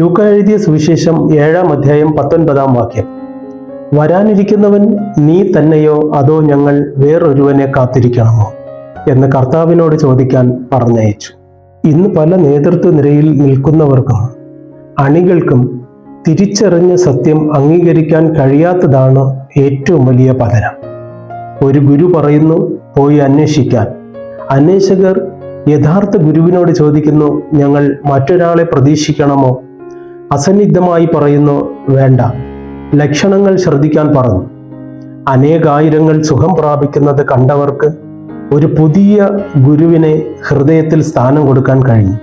ലൂക്ക എഴുതിയ സുവിശേഷം ഏഴാം അധ്യായം പത്തൊൻപതാം വാക്യം. വരാനിരിക്കുന്നവൻ നീ തന്നെയോ അതോ ഞങ്ങൾ വേറൊരുവനെ കാത്തിരിക്കണമോ? എന്ന് കർത്താവിനോട് ചോദിക്കാൻ പറഞ്ഞയച്ചു. ഇന്ന് പല നേതൃത്വ നിരയിൽ നിൽക്കുന്നവർക്കും അണികൾക്കും തിരിച്ചറിഞ്ഞ സത്യം അംഗീകരിക്കാൻ കഴിയാത്തതാണ് ഏറ്റവും വലിയ പതനം. ഒരു ഗുരു പറയുന്നു പോയി അന്വേഷിക്കാൻ. അന്വേഷകർ യഥാർത്ഥ ഗുരുവിനോട് ചോദിക്കുന്നു ഞങ്ങൾ മറ്റൊരാളെ പ്രതീക്ഷിക്കണമോ? അസന്നിഗ്ധമായി പറയുന്നു വേണ്ട. ലക്ഷണങ്ങൾ ശ്രദ്ധിക്കാൻ പറഞ്ഞു അനേകായിരങ്ങൾ സുഖം പ്രാപിക്കുന്നത് കണ്ടവർക്ക് ഒരു പുതിയ ഗുരുവിനെ ഹൃദയത്തിൽ സ്ഥാനം കൊടുക്കാൻ കഴിഞ്ഞു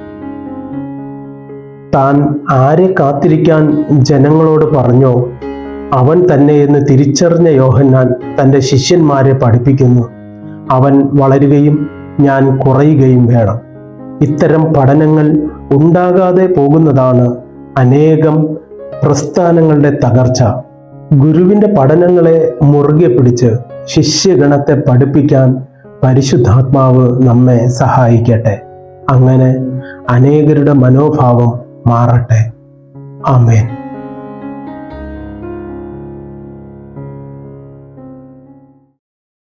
താൻ ആരെ കാത്തിരിക്കാൻ ജനങ്ങളോട് പറഞ്ഞോ? അവൻ തന്നെ എന്ന് തിരിച്ചറിഞ്ഞ യോഹന്നാൻ തന്റെ ശിഷ്യന്മാരെ പഠിപ്പിക്കുന്നു. അവൻ വളരുകയും ഞാൻ കുറയുകയും വേണം. ഇത്തരം പഠനങ്ങൾ ഉണ്ടാകാതെ പോകുന്നതാണ് അനേകം പ്രസ്ഥാനങ്ങളുടെ തകർച്ച. ഗുരുവിന്റെ പഠനങ്ങളെ മുറുകെ പിടിച്ച് ശിഷ്യഗണത്തെ പഠിപ്പിക്കാൻ പരിശുദ്ധാത്മാവ് നമ്മെ സഹായിക്കട്ടെ. അങ്ങനെ അനേകരുടെ മനോഭാവം മാറട്ടെ. ആമേൻ.